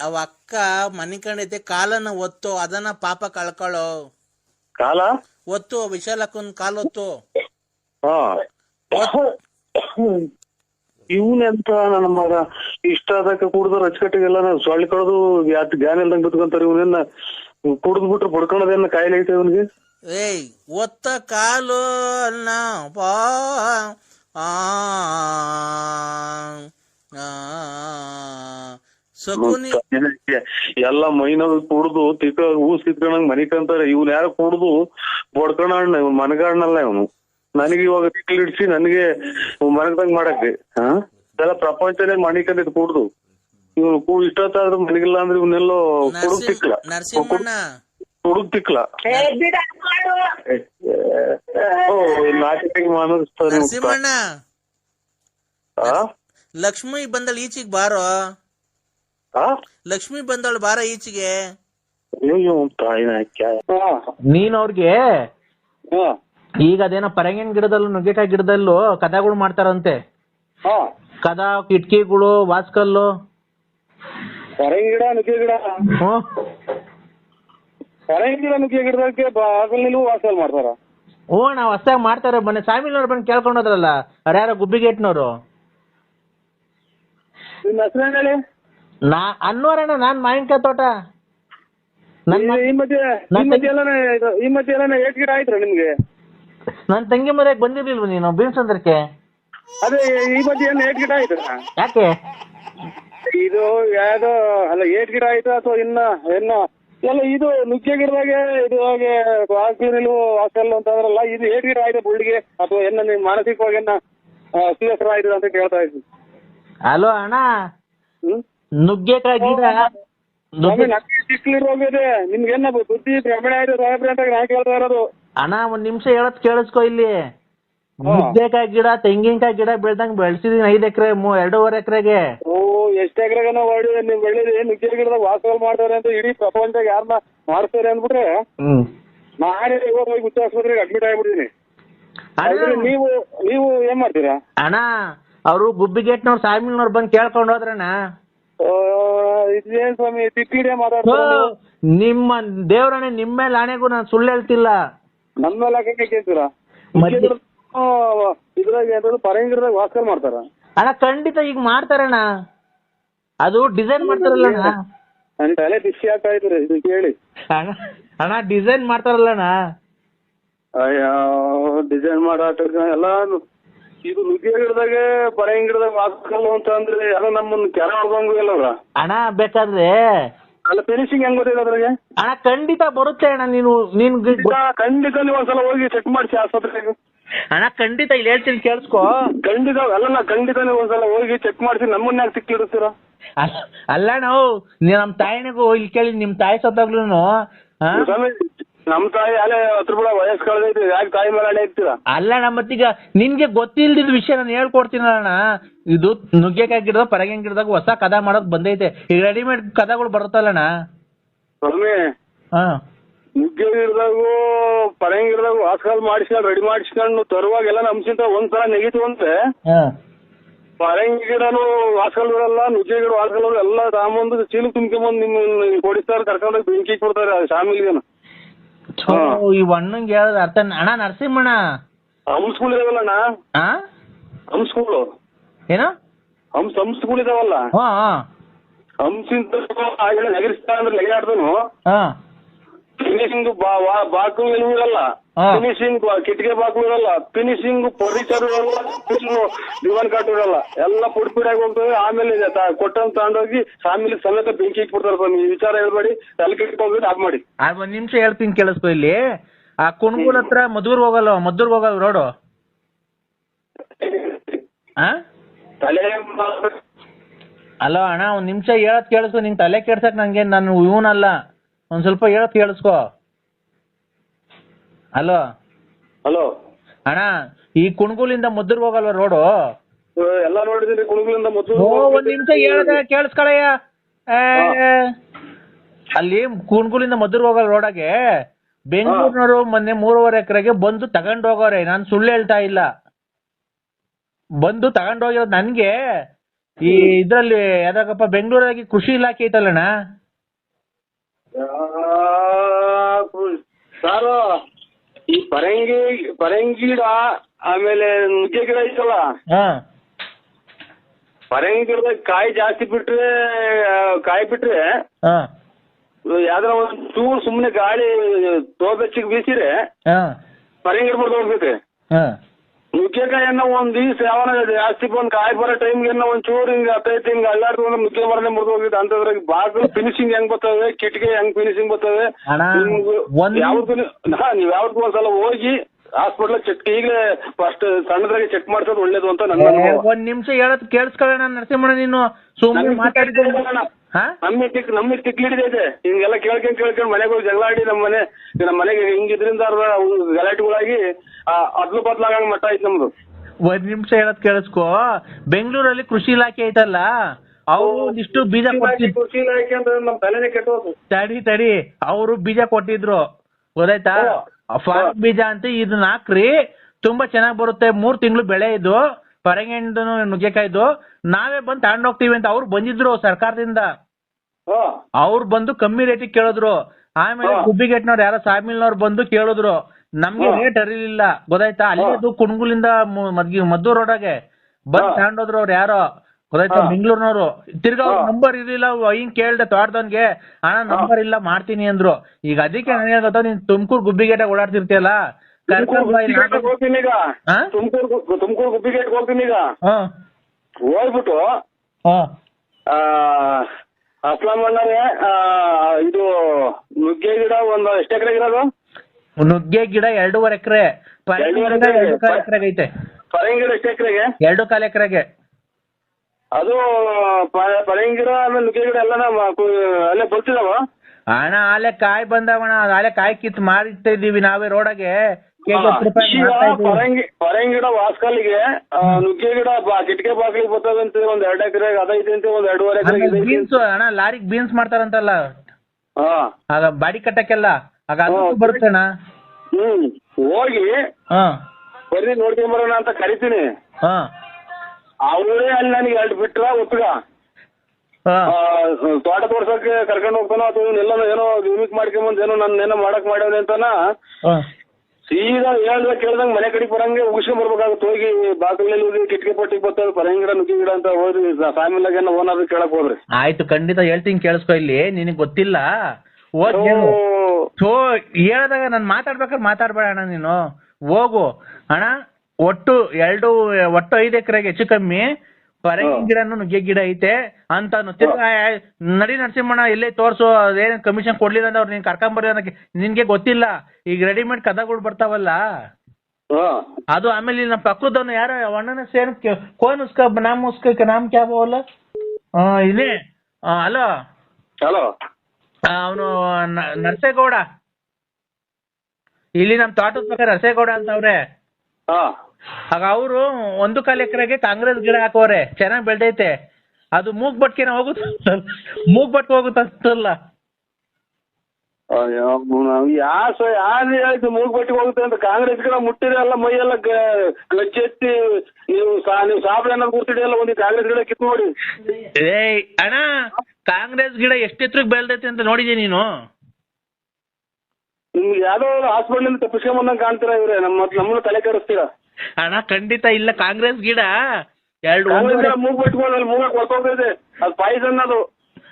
ಅವ ಅಕ್ಕ ಮನಿ ಕಂಡೈತೆ ಕಾಲನ್ನ ಒತ್ತು ಅದನ್ನ ಪಾಪ ಕಳ್ಕೊಳ್ಳೋ ಕಾಲ? ಒತ್ತು ವಿಶಾಲಕ್ಕೊಂದ್ ಕಾಲ ಕಾಲ್ ಒತ್ತು. ಹಾ ಇವನ್ ಎಂತ ನನ್ನ ಮಗ ಇಷ್ಟ ಆದಾಗ ಕುಡ್ದು ರಚಕಟ್ಟಿಗೆಲ್ಲ ಸೊಳ್ಳೆ ಕಳೆದು ಯಾತ್ ಜ್ಞಾನ ಇಲ್ದಂಗ್ ಬಿತ್ಕೊಂತಾರೆ ಇವನನ್ನ ಕುಡ್ದು ಬಿಟ್ರೆ ಬಡ್ಕೊಳೋದೇನ ಕಾಯಿಲೆ ಐತೆ ಇವನಿಗೆ ಏಯ್ ಒತ್ತ ಕಾಲು ಅನ್ನ ಪಾ ಸಗುನಿ ಎಲ್ಲ ಮೈನ ಕುಡ್ದು ತಿಕ್ಕ ಊಸ್ ಕಿತ್ಕೊಂಡಂಗ್ ಮನಿಕಂತಾರೆ ಇವ್ನ ಯಾರು ಕುಡ್ದು ಬಡ್ಕೊಣ ಮನಗಾಡ್ನಲ್ಲ ಇವನು ನನಗೆ ಇವಾಗ ಹಿಡ್ಸಿ ನನಗೆ ಮನಗದಂಗ್ ಮಾಡಕ್ಕೆ. ಹಾ? ಇದೆಲ್ಲ ಪ್ರಪಂಚನೇ ಮಣಿಕಂದಿದ್ ಕೂಡ್ದು. ಇವ್ನು ಕೂ ಇಷ್ಟೊತ್ತಾದ್ರೂ ಮನೆಗಿಲ್ಲ ಅಂದ್ರೆ ಇವನ್ನೆಲ್ಲೋ ಕುಡುಗ್ ತಿಕ್ಲ. ಕುಡುಕ್ ಕುಡುಗ್ ತಿಕ್ಲ. ಏ ಬಿಡ ಮಾಡು. ಓ ನಾಟಿಗೆ ಮಾನಿಸ್ತಾರೆ ನರಸಿಂಹಣ್ಣ. ಆ? ಲಕ್ಷ್ಮಿ ಬಂದಳ ಈಚಿಗೆ ಬಾರೋ? ಆ? ಲಕ್ಷ್ಮಿ ಬಂದಳ ಬಾರ ಈಚಿಗೆ? ನೀನ್ ಅವ್ರಿಗೆ ಹಾ. ಈಗ ಅದೇನೋ ಪರಂಗಿನ ಗಿಡದಲ್ಲೂ ನುಗ್ಗೆಕಾಯಿ ಗಿಡದಲ್ಲೂ ಕದಗಳು ಮಾಡ್ತಾರಂತೆ. ಹಾ. ಕದ ಕಿಟಕಿಗಳು ವಾಸ್ಕಲ್ಲು. ಪರಂಗಿ ಗಿಡ ನುಗ್ಗೆ ಗಿಡ. ಹ್ಮ್ ಹೊರಗಿನ ಗಿಡ ನುಗ್ಗೆ ಗಿಡದಕ್ಕೆ ಬಾಗಲ್ ವಾಸಲ್ ಮಾಡ್ತಾರ. ಹ್ಞೂ ನಾವು ಹೊಸ್ದಾಗಿ ಮಾಡ್ತಾರೆ. ಮೊನ್ನೆ ಸಾಮಿಲ್ನವ್ರು ಬಂದು ಕೇಳ್ಕೊಂಡು ಹೋದ್ರಲ್ಲ ಅವ್ರು ಯಾರೋ ಗುಬ್ಬಿಗೇಟ್ನವ್ರು? ನಿನ್ನ ಹೆಸರು ಹೇಳಿ? ನಾ ಅನ್ವರಣ್ಣ ನಾನ್ ಮಾವಿನಕಾಯಿ ತೋಟ. ನನ್ ಮ- ಈ ಮಧ್ಯೆ ಈ ಮಧ್ಯೆ ಎಲ್ಲ ಈ ಮಧ್ಯೆ ಎಲ್ಲಾನ ಏಟ್ ಗಿಡ ಆಯ್ತ್ರ ನಿಮ್ಗೆ? ನನ್ ತಂಗಿ ಮನೆಗೆ ಬಂದಿರ್ಲಿಲ್ವ ನೀನು? ಬೀನ್ಸಂದ್ರಕ್ಕೆ ಅದೇ ಈ ಮಧ್ಯೆ ಏನು ಏಟ್ ಗಿಡ ಆಯ್ತು? ಯಾಕೆ? ಇದು ಯಾವ್ದೋ ಅಲ್ಲ ಏಟ್ ಗಿಡ ಆಯ್ತು ಅಥವಾ ಇನ್ನ ಇನ್ನ? ಎಲ್ಲ ಇದು ನುಗ್ಗೆ ಗಿಡದಾಗೆ ಇದು ಹಾಗೆ ವಾಸಲ್ ಹಾಸ್ಟೆಲ್ ಅಂತಂದ್ರಲ್ಲ ಅಂತ ಅಂದ್ರಲ್ಲ ಇದು ಏಟ್ ಗಿಡ ಆಯ್ತು ಬುಳ್ಳಿಗೆ? ಅಥವಾ ಏನ ನಿಮ್ ಮಾನಸಿಕವಾಗಿ ಏನ ಸುಯಸ್ರ ಆಯ್ತದ ಅಂತ ಕೇಳ್ತಾ ಇದ್ವಿ ಹಲೋ ಅಣ್ಣ? ನುಗ್ಗೆಕಾಯಿ ಗಿಡ? ಸಿಕ್ಲಿರೋಗಿದೆ ನಿಮ್ಗೇನ ಬುದ್ಧಿ ಭ್ರಮಣೆ ಆಯ್ತು ಸಾಹೇಬ್ರೆ ಅಂತ ನಾ ಕೇಳ್ತಾ ಇರೋದು. ಅಣ್ಣ ಒಂದ್ ನಿಮಿಷ ಹೇಳತ್ ಕೇಳಿಸ್ಕೊ ಇಲ್ಲಿ. ನುಗ್ಗೆಕಾಯಿ ಗಿಡ ತೆಂಗಿನಕಾಯಿ ಗಿಡ ಬೆಳ್ದಂಗ್ ಬೆಳ್ಸಿದೀನಿ ಐದ್ ಎಕರೆ ಎರಡೂವರೆ ಎಕರೆಗೆ. ಓ ಎಷ್ಟ್ ಎಕರೆಗನ ಹೊಡಿ ನೀವು ಬೆಳೆದಿ ನುಗ್ಗೆ ಗಿಡದಾಗ ವಾಸಲ್ ಮಾಡ್ತಾರೆ ಅಂತ ಇಡೀ ಪ್ರಪಂಚದಾಗ ಯಾರನ್ನ ಮಾಡ್ತಾರೆ ಅಂದ್ಬಿಟ್ರೆ ಹ್ಮ್. ನಾನೇ ಇವತ್ತು ಹೋಗಿ ಹುಚ್ಚ ಆಸ್ಪತ್ರೆಗೆ ಅಡ್ಮಿಟ್ ಆಗ್ಬಿಟ್ಟಿದೀನಿ. ಆದ್ರೆ ನೀವು ನೀವು ಏನ್ ಮಾಡ್ತೀರಾ? ಅಣ್ಣ ಅವರು ಗುಬ್ಬಿಗೇಟ್ನವ್ರು ಸಾಮಿಲ್ನವ್ರು ಬಂದ್ ಕೇಳ್ಕೊಂಡ್ ಹೋದ್ರಣ್ಣ ಇದೇನ್ ಸ್ವಾಮಿ ಓ, ಮಾತಾಡ್ತೀರಾ ನೀವು? ನಿಮ್ಮ ದೇವ್ರಣ್ಣ ನಿಮ್ಮ ಮೇಲೆ ಆಣೆಗೂ ನಾನು ಸುಳ್ಳು ಹೇಳ್ತಿಲ್ಲ. ನಮ್ಮ ಹಾಕಕ್ಕೆ ಕೇಳ್ತೀರಾ ಇದ್ರಾಗ ಏನಾದ್ರು ಪರಂಗಿರದಾಗ ವಾಸ್ಕರ್ ಮಾಡ್ತಾರ. ಅಣ್ಣ ಖಂಡಿತ ಈಗ ಮಾಡ್ತಾರಣ್ಣ. ಅದು ಡಿಸೈನ್ ಮಾಡ್ತಾರಲ್ಲಣ್ಣ ನನ್ ತಲೆ ಬಿಸಿ ಆಗ್ತಾ ಇದ್ರಿ ಇದು ಕೇಳಿ. ಅಣ್ಣ ಅಣ್ಣ ಡಿಸೈನ್ ಮಾಡ್ತಾರಲ್ಲಣ್ಣ ಅಯ್ಯೋ ಡಿಸೈನ್ ಮಾಡಾಟ ಎಲ್ಲ ಇದು ನುಗ್ಗೆ ಗಿಡದಾಗ ಪರಂಗಿ ಗಿಡದಾಗ ಅಂತ ಅಂದ್ರೆ ಎಲ್ಲ ನಮ್ಮನ್ನ ಕೆರ ಹೊಡ್ದಂಗು ಎಲ್ಲವ್ರ ಅಣ್ಣ ಬೇಕಾದ್ರೆ ಅಲ್ಲ ಫಿನಿಶಿಂಗ್ ಹೆಂಗ್ ಗೊತ್ತಿದೆ ಅದ್ರಾಗೆ? ಅಣ್ಣ ಖಂಡಿತ ಬರುತ್ತೆ ಅಣ್ಣ ನೀನು ನೀನ್ ಗಿ- ಖಂಡಿತ ನೀವು ಒಂದ್ಸಲ ಹೋಗಿ ಚೆಕ್ ಮಾಡಿಸಿ ಆಸ್ಪತ್ರೆಗೆ. ಅಣ್ಣ ಖಂಡಿತ ಇಲ್ಲಿ ಹೇಳ್ತೀನಿ ಕೇಳಿಸ್ಕೋ. ಖಂಡಿತ ಅಲ್ಲ ಖಂಡಿತ ನೀವು ಒಂದ್ಸಲ ಹೋಗಿ ಚೆಕ್ ಮಾಡಿಸಿ ನಮ್ಮನ್ನ ಯಾಕೆ ಅಲ್ಲ- ಅಲ್ಲ ನಾವು ನೀ ನಮ್ಮ ತಾಯಿನಿಗೂ ಇಲ್ಲಿ ಕೇಳಿ ನಿಮ್ ತಾಯಿ ಸತ್ತಾಗ್ಲೂನು ಸ್ವಾಮಿ ನಮ್ ತಾಯಿ ಅಲ್ಲೇ ಹತ್ರ ಬಿಡ ವಯಸ್ಸು ಕಳೆದೈತಿ ಯಾಕೆ ತಾಯಿ ಮೇಲೆ ಅಡೆ ಇರ್ತೀರಾ? ಅಲ್ಲ ನಮ್ಮ ಮತ್ತೀಗ ನಿನ್ಗೆ ಗೊತ್ತಿಲ್ದಿದ್ ವಿಷಯ ನಾನು ಹೇಳ್ಕೊಡ್ತೀನಣ್ಣ ಇದು ನುಗ್ಗೆಕಾಯಿ ಗಿಡದ ಪರಗಿನ ಗಿಡದಾಗ ಹೊಸ ಕದ ಮಾಡೋದ್ ಬಂದೈತೆ. ಈಗ ರೆಡಿಮೇಡ್ ಕದಗಳು ಬರುತ್ತಲ್ಲಣ್ಣ? ಸ್ವಾಮಿ ಹಾ. ನುಗ್ಗೆ ಗಿಡದಾಗು ಪರಂಗಿ ಗಿಡದಾಗು ವಾಸ್ಕಾಲ್ ಮಾಡಿಸ್ಕೊಂಡು ರೆಡಿ ಮಾಡಿಸ್ಕೊಂಡು ತರುವಾಗ ಎಲ್ಲ ನಮ್ಸಿಂತ ಒಂದ್ಸಲ ನೆಗಿತು ಅಂದ್ರೆ ಹಾ. ಪರಂಗಿ ಗಿಡನು ಹಾಸ್ಕಲ್ ಇರಲ್ಲ ನುಗ್ಗೆ ಗಿಡ ಹಾಸ್ಕಲ್ ಎಲ್ಲ ತಗೊಂಬಂದು ಚೀಲ ತುಂಬ್ಕೊಂಬಂದು ನಿಮ್ ಕೊಡಿಸ್ತಾರೆ ಕರ್ಕೊಂಡೋಗಿ ಬೆಂಕಿ ಕೊಡ್ತಾರೆ ಶಾಮಿಲ್ಗೇನು. ಥು, ಈ ಅಣ್ಣಂಗೆ ಹೇಳದ ಅರ್ಥ ಅಣ್ಣ ನರಸಿಂಹಣ್ಣ. ಹಮ್ ಹಂಸ್ಗಳು ಇದಾವಲ್ಲಣ್ಣ. ಹಾ ಹಂಸ್ಗಳು ಏನು? ಹಮ್ ಸ್ಕೂಲ್ ಇದಾವಲ್ಲ. ಹಾ ಹಾ. ಹಂಸಿಂದ ನಗರಿಸ್ತಾ ಅಂದ್ರೆ ನೆಗೆಯಾಡ್ದನು ಹಾ. ಫಿನಿಶಿಂಗ್ ಬಾಕು ಇರಲ್ಲ. ಫಿನಿಶಿಂಗ್ ಕಿಟಕಿ ಬಾಕ್ಲು ಇರಲ್ಲ ಫಿನಿಶಿಂಗ್ ಫರ್ನಿಚರ್ ಇರಲ್ಲ ದಿವಾನ್ ಕಾಟು ಇರಲ್ಲ. ಎಲ್ಲ ಪುಡಿ ಪುಡಿಯಾಗಿ ಹೋಗ್ತವೆ ಆಮೇಲೆ ಕೊಟ್ಟಂತ ತಗೊಂಡೋಗಿ ಆಮೇಲೆ ಸಮೇತ ಬೆಂಕಿ ಇಟ್ಬಿಡ್ತಾರೆ ಸ್ವಾಮಿ ವಿಚಾರ ಹೇಳ್ಬೇಡಿ ತಲೆ ಹೋಗಿ ಆಫ್ ಮಾಡಿ. ಆ ಒಂದ್ ನಿಮಿಷ ಹೇಳ್ತೀನಿ ಕೇಳಿಸ್ಕೊ ಇಲ್ಲಿ. ಆ ಕುಣಗುಲ್ ಹತ್ರ ಮಧುರ್ ಹೋಗಲ್ಲ ಮಧುರ್ ಹೋಗಲ್ಲ ರೋಡು ಅಲೋ ಅಣ್ಣ ಒಂದ್ ನಿಮಿಷ ಹೇಳತ್ ಕೇಳಿಸ್ಕೊ ನಿಂಗ್ ತಲೆ ಕೆಡ್ಸಕ್ ನಂಗೆ ನಾನು ಇವನಲ್ಲ. ಒಂದ್ ಸ್ವಲ್ಪ ಹೇಳತ್ ಕೇಳಿಸ್ಕೊ. ಹಲೋ ಹಲೋ ಅಣ್ಣ ಈ ಕುಣಗುಲಿಂದ ಮಧುರ್ಗ್ ಹೋಗಲ್ವ ರೋಡು ಎಲ್ಲ ನೋಡಿದೀನಿ ಕುಣಗುಲಿಂದ ಓ ಒಂದ್ ನಿಮಿಷ ಹೇಳ್ದೆ ಕೇಳಿಸ್ಕೊಳಯ್ಯ. ಅಲ್ಲಿ ಕುಣಗುಲಿಂದ ಮಧುರ್ ಹೋಗಲ್ ರೋಡಾಗೆ ಬೆಂಗಳೂರಿನವರು ಮೊನ್ನೆ ಮೂರುವರೆ ಎಕರೆಗೆ ಬಂದು ತಗೊಂಡ್ ಹೋಗೋರೆ. ನಾನು ಸುಳ್ಳು ಹೇಳ್ತಾ ಇಲ್ಲ. ಬಂದು ತಗೊಂಡ್ ಹೋಗಿರೋದು ನನ್ಗೆ. ಈ ಇದ್ರಲ್ಲಿ ಯಾವ್ದಾಗಪ್ಪ ಬೆಂಗಳೂರಾಗಿ ಕೃಷಿ ಇಲಾಖೆ ಐತಲ್ಲಣ್ಣ? ಸಾರು? ಪರಂಗಿ ಪರಂಗಿ ಗಿಡ ಆಮೇಲೆ ನುಗ್ಗೆ ಗಿಡ ಐತಲ್ಲ ಹಾ. ಪರಂಗಿ ಗಿಡದಾಗ ಕಾಯಿ ಜಾಸ್ತಿ ಬಿಟ್ರೆ ಕಾಯಿ ಬಿಟ್ರೆ ಹಾ. ಯಾವ್ದಾರ ಒಂದ್ ಚೂರು ಸುಮ್ನೆ ಗಾಳಿ ತೋಬೆಚ್ಚಿಗೆ ಬೀಸಿರೆ ಹಾ. ಪರಂಗಿ ಗಿಡ ಬಿಡ್ದು ಹಾ. ನುಗ್ಗೆಕಾಯನ್ನ ಒಂದ್ ದಿವಸ ಯಾವನ ಜಾಸ್ತಿ ಬಂದ್ ಕಾಯಿ ಬರೋ ಟೈಮ್ಗೆ ಒಂದ್ ಚೂರು ಹಿಂಗ ಹತ್ತೈತಿ ಹಿಂಗ ಅಲ್ಲಾಡ್ದು ಅಂದ್ರೆ ನುಗ್ಗೆ ಮರನೇ ಮುರಿದು ಹೋಗಿದ್ದು ಅಂತದ್ರಾಗ ಬಾಗಿಲು ಫಿನಿಶಿಂಗ್ ಹೆಂಗ್ ಬರ್ತದೆ ಕಿಟಕಿ ಹೆಂಗ್ ಫಿನಿಶಿಂಗ್ ಬರ್ತದೆ ಯಾವ್ದು ನೀವ್ ಯಾವ್ದು ಒಂದ್ಸಲ ಹೋಗಿ ಹಾಸ್ಪಿಟಲ್ ಚೆಕ್ ಈಗಲೇ ಫಸ್ಟ್ ಸಣ್ಣದ್ರಾಗೆ ಚೆಕ್ ಮಾಡ್ಸೋದು ಒಳ್ಳೇದು ಅಂತ ನನ್ನ. ಒಂದ್ ನಿಮಿಷ ಹೇಳತ್ ಕೇಳಿಸ್ಕೊಳ್ಳೋಣ ನರಸಿಂಹಣ್ಣ ನೀನು ಸುಮ್ಮನೆ ನಮ್ಗೆ ತಿಕ್ ನಮ್ಗೆ ತಿಕ್ಲಿಡಿದೆ ಹಿಂಗೆಲ್ಲ ಕೇಳ್ಕೊಂಡ್ ಕೇಳ್ಕೊಂಡ್ ಮನೆಗೆ ಹೋಗಿ ಜಗಳ ಆಡಿ ನಮ್ಮ ಮನೆ ನಮ್ಮ ಮನೆಗೆ ಹಿಂಗಿದ್ರಿಂದ ಗಲಾಟೆಗಳಾಗಿ ಅದ್ಲು ಬದ್ಲಾಗಂಗ್ ಮಠ ಐತ್ ನಮ್ದು. ಒಂದ್ ನಿಮಿಷ ಹೇಳದ್ ಕೇಳಿಸ್ಕೋ. ಬೆಂಗಳೂರಲ್ಲಿ ಕೃಷಿ ಇಲಾಖೆ ಐತಲ್ಲ ಅವರು ಇಷ್ಟು ಬೀಜ ಕೊಟ್ಟಿದ್ರು ಕೃಷಿ ಇಲಾಖೆ ಅಂದ್ರೆ ನಮ್ ತಲೆನೇ ಕೆಟ್ಟೋದು ತಡಿ ತಡಿ. ಅವರು ಬೀಜ ಕೊಟ್ಟಿದ್ರು. ಗೊತ್ತಾಯ್ತಾ? ಫಾರ್ ಫಾರ್ಮ್ ಬೀಜ ಅಂತ ಇದನ್ನ ಹಾಕ್ರಿ. ತುಂಬಾ ಚೆನ್ನಾಗ್ ಬರುತ್ತೆ. ಮೂರ್ ತಿಂಗಳು ಬೆಳೆ ಇದು. ಪರಂಗಿಂದು ನುಗ್ಗೆಕಾಯ್ದು. ನಾವೇ ಬಂದು ತಗೊಂಡೋಗ್ತೀವಿ ಅಂತ ಅವ್ರು ಬಂದಿದ್ರು ಸರ್ಕಾರದಿಂದ. ಅವ್ರು ಬಂದು ಕಮ್ಮಿ ರೇಟಿಗೆ ಕೇಳಿದ್ರು. ಆಮೇಲೆ. ಗುಬ್ಬಿಗೆಟ್ನವ್ರು ಯಾರೋ ಸಾಮಿಲ್ನವ್ರು ಬಂದು ಕೇಳಿದ್ರು. ನಮ್ಗೆ ರೇಟ್ ಅರಿಲಿಲ್ಲ. ಗೊತ್ತಾಯ್ತಾ? ಅಲ್ಲಿದು ಕುಣಗುಲಿಂದ ಮದ್ಗಿ ಮದ್ದೂರ್ ರೋಡಾಗೆ. ಬಸ್ ಸ್ಟ್ಯಾಂಡ್ ಹೋದ್ರು ಅವ್ರು ಯಾರೋ. ಗೊತ್ತಾಯ್ತಾ. ಬೆಂಗಳೂರಿನವ್ರು. ತಿರ್ಗಾ ಅವ್ರ ನಂಬರ್ ಇರ್ಲಿಲ್ಲ. ಹಿಂಗ್ ಕೇಳ್ದೆ ತೋಟದವನ್ಗೆ ಅಣ್ಣ ನಂಬರ್ ಇಲ್ಲ ಮಾಡ್ತೀನಿ ಅಂದ್ರು. ಈಗ ಅದಕ್ಕೆ ನನಗೆ ಗೊತ್ತಾ? ನೀನ್ ತುಮಕೂರು ಗುಬ್ಬಿಗೇಟಾಗ ಓಡಾಡ್ತಿರ್ತೀಯಲ್ಲ? ತುಮಕೂರು ತುಮಕೂರು ಗುಬ್ಬಿಗೇಟ್ಗೆ ಹೋಗ್ತೀನಿ ಈಗ. ಹಾ. ಹೋಗ್ಬಿಟ್ಟು ಅಸ್ಲಾಂ ಅಣ್ಣರೇ ಆ, ಇದು ನುಗ್ಗೆ ಗಿಡ ಒಂದು ಎಷ್ಟು ಎಕರೆ ಇರೋದು? ನುಗ್ಗೆ ಗಿಡ ಎರಡೂವರೆ ಎಕರೆ ಎರಡೂವರೆ ಎಕ್ರೆ? ಎರಡು ಕಾಲ ಎಕರೆಗೆ ಐತೆ. ಪರಂಗಿ ಗಿಡ ಎಷ್ಟು ಎಕರೆಗೆ? ಎರಡು ಕಾಲ ಎಕರೆಗೆ. ಅದು ಪ- ಪರಂಗಿ ಗಿಡ ಆಮೇಲೆ ನುಗ್ಗೆ ಗಿಡ ಎಲ್ಲ ಅಲ್ಲೇ ಬರ್ತಿದಾವ ಅಣ್ಣ ಆಲೆ ಕಾಯಿ ಬಂದವಣ ಆಲೆ ಕಾಯಿ ಕಿತ್ ಮಾರಿಡ್ತಾ ಇದೀವಿ ನಾವೇ ರೋಡಾಗೆ. ಕೆಜಿ ಹತ್ತು ರೂಪಾಯಿ ಈಗ ಮಾರ್ತಾ ಇದೀವಿ. ಪರಂಗಿ ಪರಂಗಿ ಗಿಡ ವಾಸ್ಕಲ್ಗೆ ಆ, ನುಗ್ಗೆ ಗಿಡ ಬಾ- ಕಿಟಕಿ ಬಾಗಿಲಿಗೆ ಬರ್ತದಂತೆ ಒಂದ್ ಎರಡು ಎಕರೆ ಅದೈತೆ ಅಂತ ಒಂದ್ ಎರಡೂವರೆ ಎಕರೆ ಆಮೇಲೆ ಬೀನ್ಸ್ ಅಣ್ಣ ಲಾರಿಗೆ ಬೀನ್ಸ್ ಮಾಡ್ತಾರಂತಲ್ಲ. ಹಾ. ಆಗ ಬಾಡಿ ಕಟ್ಟಕ್ಕೆಲ್ಲ. ಆಗ ಅದು ಹ್ಮ್. ಬರುತ್ತೆ ಅಣ್ಣ ಹ್ಮ್ ಹೋಗಿ. ಹಾ. ಬರ್ರಿ ನೋಡ್ಕೊಂಡ್ ಬರೋಣ ಅಂತ ಕರಿತೀನಿ. ಹಾ. ಅವರೇ ಅಲ್ಲಿ ನನಗೆ ಎರಡು ಬಿಟ್ರ ಒಪ್ಪಗ. ಹಾ. ತೋಟ ತೋರ್ಸಕ್ಕೆ ಕರ್ಕೊಂಡು ಹೋಗ್ತಾನೋ ಅಥವಾ ಎಲ್ಲ ಏನೋ ಯೂನಿಕ್ ಮಾಡ್ಕೊಂಬಂದ್ ಏನೋ ನನ್ನ ಏನೋ ಮಾಡಕ್ ಮಾಡ್ಯಾವನೆ ಅಂತಾನ? ಹಾ. ಸೀದಾ ಹೇಳ್ದ ಕೇಳ್ದಂಗ್ ಮನೆ ಕಡೆ ಬರಂಗೆ ಉಗಿಸ್ಕೊಂಡ್ ಬರ್ಬೇಕಾಗುತ್ತೆ. ಹೋಗಿ ಬಾಗಿಲಲ್ಲಿ ಹೋಗಿ ಕಿಟಕಿ ಪಟ್ಟಿಗೆ ಬರ್ತಾರೆ ಪರಂಗಿ ಗಿಡ ನುಗ್ಗಿ ಗಿಡ ಅಂತ ಹೋದ್ರಿ. ಫ್ಯಾಮಿಲಿಯಾಗ ಏನೋ ಓನರ್ ಕೇಳಕ್ ಹೋದ್ರಿ. ಆಯ್ತು ಖಂಡಿತ ಹೇಳ್ತೀನಿ ಕೇಳಿಸ್ಕೊ ಇಲ್ಲಿ. ನಿನಗ್ ಗೊತ್ತಿಲ್ಲ? ಹೇಳು. ಥೋ ಹೇಳ್ದಾಗ ನಾನು ಮಾತಾಡ್ಬೇಕಾದ್ರೆ ಮಾತಾಡ್ಬೇಡ ಅಣ್ಣ ನೀನು. ಹೋಗು. ಅಣ್ಣ ಒಟ್ಟು ಎರಡು ಒಟ್ಟು ಐದು ಎಕರೆಗೆ ಹೆಚ್ಚು ಕಮ್ಮಿ. ಪರಂಗಿ ಗಿಡ ಗಿಡನು ನುಗ್ಗೆ ಗಿಡ ಐತೆ. ಅಂತ ನಡಿ ನರಸಿಂಹಣ್ಣ ಇಲ್ಲೇ ತೋರ್ಸು ಅದೇನ್ ಕಮಿಷನ್ ಕೊಡ್ಲಿಲ್ಲ ಅಂದ್ರೆ ಅವ್ರು ನೀನ್ ಕರ್ಕೊಂಬರ್ರಿ ಅನ್ನಕ್ಕೆ ನಿನ್ಗೆ ಗೊತ್ತಿಲ್ಲ. ಈಗ ರೆಡಿಮೇಡ್ ಕದಗಳು ಬರ್ತಾವಲ್ಲ. ಅದು ಆಮೇಲೆ ಇಲ್ಲಿ ನಮ್ಮ ಪಕ್ಕದವನು ಯಾರ? ಅಣ್ಣನ ಸೇನ್ ಕೋನ್ ಉಸ್ಕ ನಾಮ್ ಉಸ್ಕ ನಾಮ್ ಕ್ಯಾಬ್ ಅವಲ್ಲ? ಹಾ ಇಲ್ಲಿ. Hello hello. ಅವನು ನರಸೇಗೌಡ. ಇಲ್ಲಿ ನಮ್ ತೋಟದ ಪಕ್ಕ ನರಸೇಗೌಡ ಅಂತ ಅವ್ರೆ. ಹಾ. ಆಗ ಅವರು ಒಂದು ಕಾಲ ಎಕರೆಗೆ ಕಾಂಗ್ರೆಸ್ ಗಿಡ ಹಾಕೋರೆ ಚೆನ್ನಾಗಿ ಬೆಳ್ದೈತೆ. ಅದು ಮೂಗ್ ಬಟ್ಕೆನ ಹೋಗುತ್ತೆ ಮೂಗ್ ಬಟ್ಕೆ ಹೋಗುತ್ತಲ್ಲ ಯಾಸ ಯಾರು ಹೇಳಿದ್ದು ಮೂಗ್ ಬಟ್ಟಿಗೆ ಹೋಗುತ್ತೆ ಅಂತ? ಕಾಂಗ್ರೆಸ್ ಗಿಡ ಮುಟ್ಟಿದೆ ಎಲ್ಲ ಮೈಯೆಲ್ಲ ಗಚ್ಚೆತ್ತಿ ನೀವು ನೀವು ಸಾಬ್ರೆ ಅನ್ನೋದು ಎಲ್ಲ ಒಂದು ಕಾಂಗ್ರೆಸ್ ಗಿಡ ಕಿತ್ ನೋಡಿ. ಏ ಅಣ್ಣ ಕಾಂಗ್ರೆಸ್ ಗಿಡ ಎಷ್ಟು ಎತ್ತರಕ್ಕೆ ಬೆಳ್ದೈತೆ ಅಂತ ನೋಡಿದೀನಿ ನೀನು? ನಿಮ್ಗೆ ಯಾವ್ದೋ ಹಾಸ್ಪಿಟಲ್ ತಪ್ಪಿಸ್ಕೊಂಬಂದಂಗ್ ಕಾಣ್ತೀರಾ ಇವ್ರೆ? ನಮ್ಮ ನಮ್ಮನ್ನ ತಲೆ ಕೆಡಿಸ್ತೀರಾ? ಅಣ್ಣ ಖಂಡಿತ ಇಲ್ಲ. ಕಾಂಗ್ರೆಸ್ ಗಿಡ ಎರಡು ಮೂಗ್ ಬಟ್ಕೊಂಡು ಅಲ್ಲಿ ಮೂಗ ಕೊಳ್ತೋಗ್ತೈತೆ ಅದು ಪಾಯ್ಸನ್ ಅದು.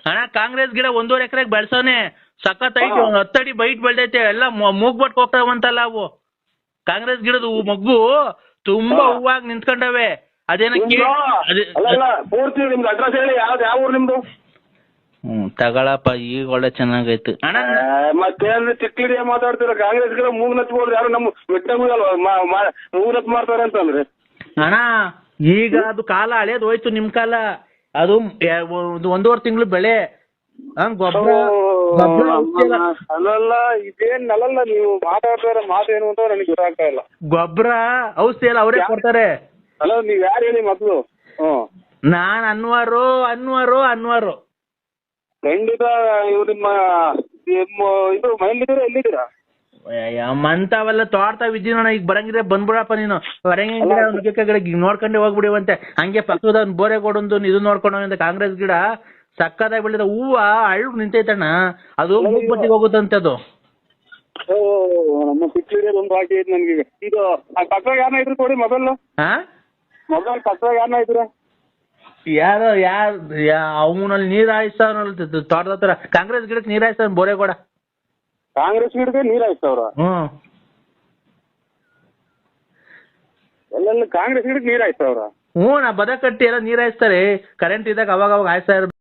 ಅಣ್ಣ ಕಾಂಗ್ರೆಸ್ ಗಿಡ ಒಂದೂವರೆ ಎಕರೆಗೆ ಬೆಳ್ಸೋನೆ. ಸಖತ್ ಐತಿ ಹಾ. ಒಂದ್ ಹತ್ತಡಿ ಬೈಟ್ ಬೆಳ್ದೈತೆ ಎಲ್ಲ ಮೂಗ್ ಬಟ್ ಹೋಗ್ತಾವಂತಲ್ಲ ಅವು. ಕಾಂಗ್ರೆಸ್ ಗಿಡದ ಮಗ್ಗು ತುಂಬಾ ಹೂವಾಗ್ ನಿಂತ್ಕೊಂಡವೆ. ಅದೇನ ಪೂರ್ತಿ ನಿಮ್ದು ಅಡ್ರೆಸ್ ಹೇಳಿ ಯಾವ್ದು ಯಾವ ಊರು ನಿಮ್ದು? ಹ್ಮ್ ತಗೊಳಪ್ಪ ಈಗ ಒಳ್ಳೆ ಚೆನ್ನಾಗೈತು. ಅಣ್ಣ ಆ, ಮತ್ತೇನ್ರಿ ಚಿಕ್ಕಲಿಡಿಯ ಮಾತಾಡ್ತೀರ ಕಾಂಗ್ರೆಸ್ ಗಿಡ ಮೂಗ್ ನಚ್ಬೋದು ಯಾರು ನಮ್ಮ ಮೂಗ್ ನತ್ ಮಾಡ್ತಾರೆ ಅಂತಂದ್ರೆ. ಅಣ್ಣ ಈಗ ಅದು ಕಾಲ ಹಳೇದ್ ಹೋಯ್ತು ನಿಮ್ ಕಾಲ. ಅದು ಒಂದು ಒಂದೂವರೆ ತಿಂಗಳು ಬೆಳೆ. ಹಂಗ ಗೊಬ್ಬರ ಅಲ್ಲಲ್ಲ ಇದೇನ್ ಅಲ್ಲಲ್ಲ ನೀವು ಮಾತಾಡ್ತಾರ ಮಾತೇನು ಅಂತ ನನಗೆ ಗೊತ್ತಾಗ್ತಾ ಇಲ್ಲ. ಗೊಬ್ಬರ ಔಷಧಿ ಎಲ್ಲ ಅವರೇ ಕೊಡ್ತಾರೆ. ಅಲ್ಲ ನೀವ್ ಯಾರು ಹೇಳಿ ಮೊದ್ಲು? ಹ್ಮ್. ನಾನ್ ಅನ್ವಾರು ಅನ್ವಾರು ಅನ್ವಾರು. ಖಂಡಿತ ಇವ್ ನಿಮ್ಮ ನಿಮ್ಮ ಇದು ಮನೇಲಿದ್ದೀರಾ ಎಲ್ಲಿದ್ದೀರಾ? ಮಂತಾವೆಲ್ಲ ತೋಡ್ತಾವ್ ಇದ್ದೀನಣ್ಣ ಈಗ ಬರಂಗಿದ್ರೆ ಬಂದ್ಬಿಡಪ್ಪ ನೀನು. ಬರಂಗಿದ್ರೆ ಗಿಡ ನೋಡ್ಕೊಂಡೆ ಹೋಗ್ಬಿಡಿವಂತೆ. ಹಂಗೆ ಪಕ್ಕದ ಬೋರೆಗೋಡೊಂದು ಇದು ನೋಡ್ಕೊಂಡು ಕಾಂಗ್ರೆಸ್ ಗಿಡ. ಸಕ್ಕದಾಗಿ ಬೆಳೆದ ಹೂವ ಅಳ್ಳು ನಿಂತೈತಣ್ಣ. ಅದು ಮೂಗ್ಬತ್ತಿಗೆ ಹೋಗುತ್ತಂತೆ ಅದು. ಓ ನಮ್ಮ ಚಿಕ್ಕಲಿಡಿಯ ಒಂದು ಬಾಕಿ ಐತೆ ನನ್ಗೆ. ಇದು ಯಾರನ್ನ ಇದ್ರು ಕೊಡಿ ಮೊಬೈಲ್ ಹಾ ಮೊಬೈಲ್ ಪಕ್ಕದಾಗ ಯಾರನ್ನ ಇದ್ರು? ಯಾರೋ ಯಾರ ಅವನಲ್ಲಿ ನೀರ್ ಹಾಯಿಸ್ತಾವನಲ್ಲ ತೋಟದ ಹತ್ರ. ಕಾಂಗ್ರೆಸ್ ಗಿಡಕ್ಕೆ ನೀರ್ ಹಾಯಿಸ್ತಾವ ಬೋರೇಗೌಡ ಕಾಂಗ್ರೆಸ್ ಗಿಡಕ್ಕೆ ನೀರ್ ಹಾಯಿಸ್ತಾವ್ರ? ಹ್ಮ್ ಎಲ್ಲೆಲ್ಲ ಕಾಂಗ್ರೆಸ್ ಗಿಡಕ್ಕೆ ನೀರ್ ಹಾಯಿಸ್ತಾವ್ರ? ಹ್ಞೂ ನಾ ಬದ ಕಟ್ಟಿ ಎಲ್ಲ ನೀರ್ ಹಾಯಿಸ್ತಾರೆ. ಕರೆಂಟ್ ಇದ್ದಾಗ ಅವಾಗ ಅವಾಗ ಹಾಯಿಸ್ತಾ ಇರ್ಬೇಕು.